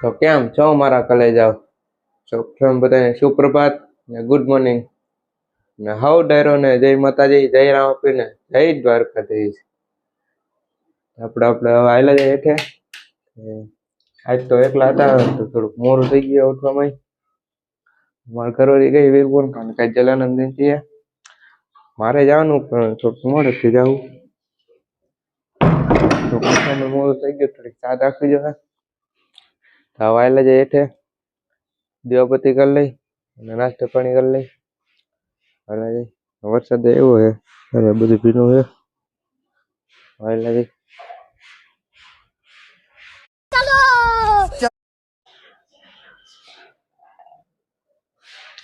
તો કેમ છો મારા કલેજાઓ સૌપ્રથમ બધાને સુપ્રભાત ને ગુડ મોર્નિંગ ને હાઉ ડાયરોને જય માતાજી જય રામ આપીને જય દ્વારકાધીશ આપણે આપણે હવે આવેલા જઈએ હેઠે આજ તો એકલા હતા તો થોડુંક મોરું થઈ ગયું ઉઠવામાં મારા ઘરવાળી ગઈ વીરપુર પણ કઈ જલાનંદ છીએ મારે જવાનું પણ થોડુંક મોડું થઈ જવું મોડું થઈ ગયું થોડીક સાદ રાખવી જોઈએ હવે આવેલા જઈએ હેઠે દીવાપતી કરી લઈ અને નાસ્તો પાણી કરી લઈ અને વરસાદ એવો છે અરે બધું ભીનું છે આવેલા જઈ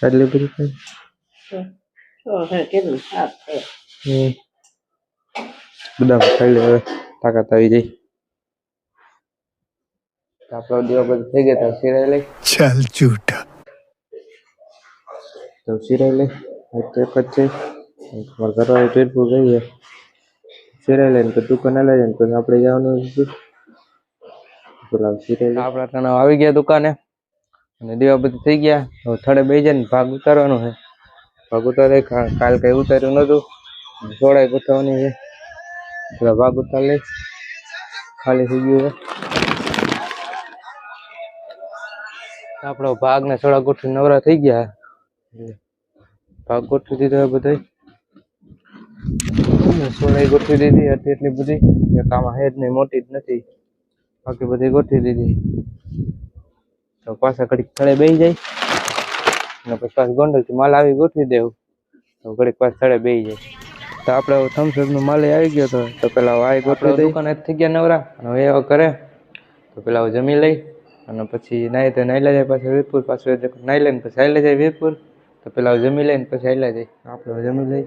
એટલે બધું કઈ બધા ખાઈ લે તાકાત આવી જાય આપડો દીવો બત થઈ ગયા ચેરૈલે ચલ ચૂટા તો ચેરૈલે આત એક જ એકવાર જરાય જઈ પૂગીયા ચેરૈલે ની દુકાને લઈ જન તો આપણે જવાનું છે પણ આ ચેરૈલે આપડા કાના આવી ગયા દુકાને અને દીવા બત થઈ ગયા હવે થડે બેહી જન ભાગ ઉતારવાનો છે ભાગ ઉતારે કાલ ગઈ ઉતાર્યું નહોતું છોડાય ગતો નહી છે તો ભાગ ઉતાર લે ખાલી થઈ ગયો છે આપળો ભાગ ને સડા ગોઠી નવરા થઈ ગયા ભાગ ગોઠી દીધી બધા સડા ગોઠી દીધી આ કેટલી પૂજી કામ હે જ નહીં મોટી જ નથી બાકી બધી ગોઠી દીધી તો પાસે ગડી ખડે બેહી જાય ને પ્રકાશ ગોંડલ થી માલ આવી ગોઠી દે તો ગડી પાસે ખડે બેહી જાય તો આપળો થમસપ નું માલ આવી ગયો તો તો પેલા વાય ગોઠો દુકાન થઈ ગયા નવરા અને એ ઓ કરે તો પેલા જમી લઈ અને પછી નઈતે નઈલા જાય પાછો વીરપુર પાછો જાય નઈલા ને પછી આલા જાય વીરપુર તો પહેલા જમીન લે ને પછી આલા જાય આપડે જમીન લઈ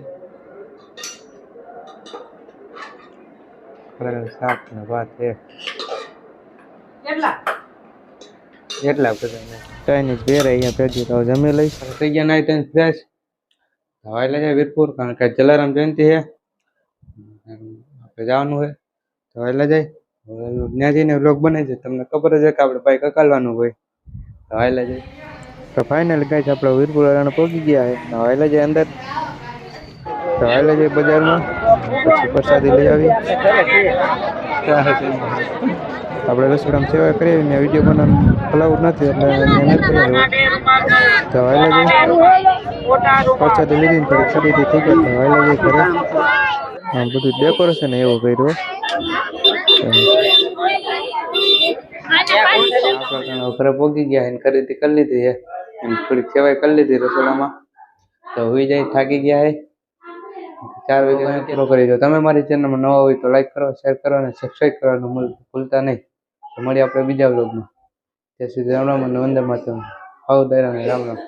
લેગા સ્ટાર્ટ નું વાત હે કેટલા કેટલા બજેટ કઈની ભેરે અહીંયા ભેજી તો જમીન લઈ સ પછી નઈતે ફેશ આલા જાય વીરપુર કા કે જલाराम जयंती હે આપણે જવાનું હે તો આલા જાય ત્યાં જઈને વ્લોગ બને છે તમને ખબર જ કે આપણે બાઈક અકાલવાનું હોય તો હાલે જાય તો ફાઇનલ ગાઈસ આપણે વીરપુર અરણ પહોંચી ગયા છે તો જાય અંદર તો હાલે જાય બજારમાં પછી પ્રસાદી લઈ આવી આપણે રસોડામાં સેવા કરીએ ને વિડીયો બનાવવાનું અલાઉડ નથી એટલે મહેનત કરી તો વાયલા જઈ પાછા લીધી ને થોડી ખરીદી થઈ ગઈ વાયલા જઈ ઘરે બધું ડેકોરેશન એવો કર્યો ઘરે પોગી ગયા એને ખરીદી કરી લીધી છે થોડીક સેવાય કરી લીધી રસોડામાં તો હોઈ જાય થાકી ગયા હે ચાર વાગે પૂરો કરી દો તમે મારી ચેનલમાં નવા હોય તો લાઈક કરો શેર કરો અને સબસ્ક્રાઈબ કરવાનું ભૂલતા નહીં તો મળીએ આપણે બીજા વ્લોગમાં ત્યાં સુધી રામ રામ અને વંદે માતા આવો દયા રામ રામ